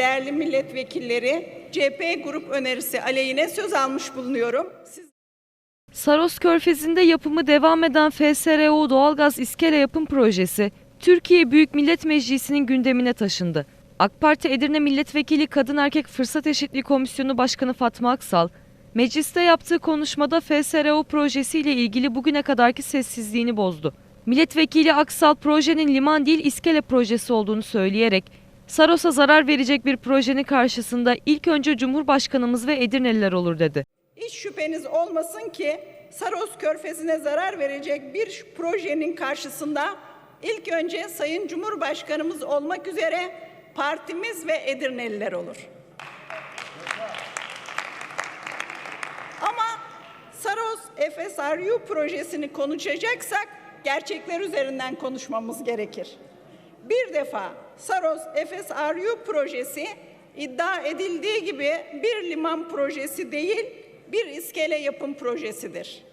değerli milletvekilleri, CHP grup önerisi aleyhine söz almış bulunuyorum. Siz Saros Körfezi'nde yapımı devam eden FSRO doğalgaz iskele yapım projesi Türkiye Büyük Millet Meclisi'nin gündemine taşındı. AK Parti Edirne Milletvekili Kadın Erkek Fırsat Eşitliği Komisyonu Başkanı Fatma Aksal, mecliste yaptığı konuşmada FSRO projesiyle ilgili bugüne kadarki sessizliğini bozdu. Milletvekili Aksal projenin liman değil iskele projesi olduğunu söyleyerek Saros'a zarar verecek bir projenin karşısında ilk önce Cumhurbaşkanımız ve Edirneliler olur dedi. hiç şüpheniz olmasın ki Saros Körfezi'ne zarar verecek bir projenin karşısında ilk önce Sayın Cumhurbaşkanımız olmak üzere partimiz ve Edirneliler olur. Ama Saros FSRU projesini konuşacaksak gerçekler üzerinden konuşmamız gerekir. Bir defa Saros FSRU projesi iddia edildiği gibi bir liman projesi değil, bir iskele yapım projesidir.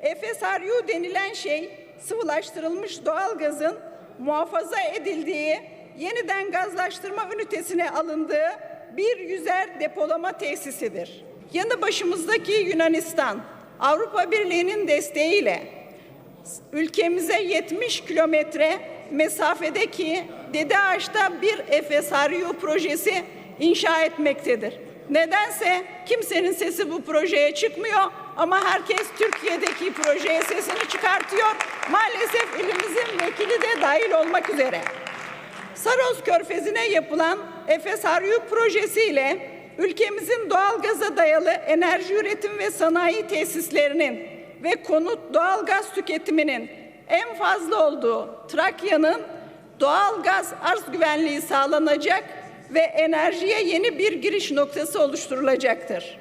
FSRU denilen şey sıvılaştırılmış doğalgazın muhafaza edildiği, yeniden gazlaştırma ünitesine alındığı bir yüzer depolama tesisidir. Yanı başımızdaki Yunanistan, Avrupa Birliği'nin desteğiyle ülkemize 70 kilometre mesafedeki Dede Ağaç'ta bir FSRU projesi inşa etmektedir. Nedense kimsenin sesi bu projeye çıkmıyor ama herkes Türkiye'deki projeye sesini çıkartıyor. Maalesef ilimizin vekili de dahil olmak üzere. Saros Körfezi'ne yapılan FSRU projesiyle ülkemizin doğalgaza dayalı enerji üretim ve sanayi tesislerinin ve konut doğalgaz tüketiminin en fazla olduğu Trakya'nın doğalgaz arz güvenliği sağlanacak ve enerjiye yeni bir giriş noktası oluşturulacaktır.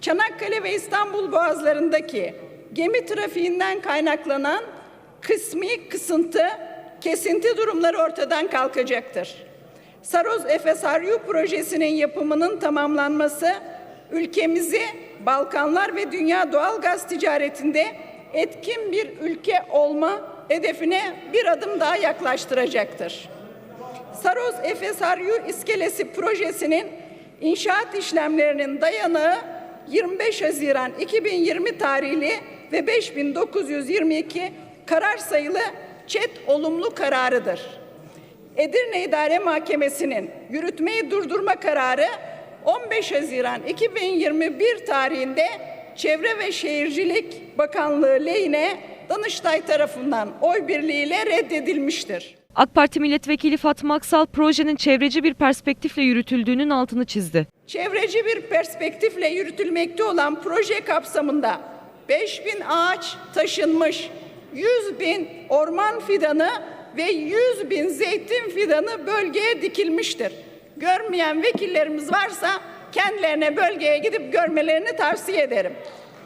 Çanakkale ve İstanbul boğazlarındaki gemi trafiğinden kaynaklanan kısmi kısıntı, kesinti durumları ortadan kalkacaktır. Saroz FSRU projesinin yapımının tamamlanması ülkemizi Balkanlar ve dünya doğal gaz ticaretinde etkin bir ülke olma hedefine bir adım daha yaklaştıracaktır. Saroz FSRU iskelesi projesinin inşaat işlemlerinin dayanağı 25 Haziran 2020 tarihli ve 5922 karar sayılı ÇED olumlu kararıdır. Edirne İdare Mahkemesi'nin yürütmeyi durdurma kararı 15 Haziran 2021 tarihinde Çevre ve Şehircilik Bakanlığı lehine Danıştay tarafından oy birliğiyle reddedilmiştir. AK Parti Milletvekili Fatma Aksal projenin çevreci bir perspektifle yürütüldüğünün altını çizdi. Çevreci bir perspektifle yürütülmekte olan proje kapsamında 5000 ağaç taşınmış, 100 bin orman fidanı ve 100 bin zeytin fidanı bölgeye dikilmiştir. Görmeyen vekillerimiz varsa kendilerine bölgeye gidip görmelerini tavsiye ederim.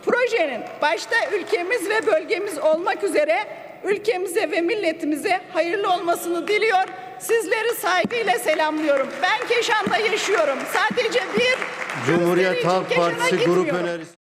Projenin başta ülkemiz ve bölgemiz olmak üzere ülkemize ve milletimize hayırlı olmasını diliyor. Sizleri saygıyla selamlıyorum. Ben Keşan'da yaşıyorum. Sadece bir Cumhuriyet Halk Partisi grup önerisi.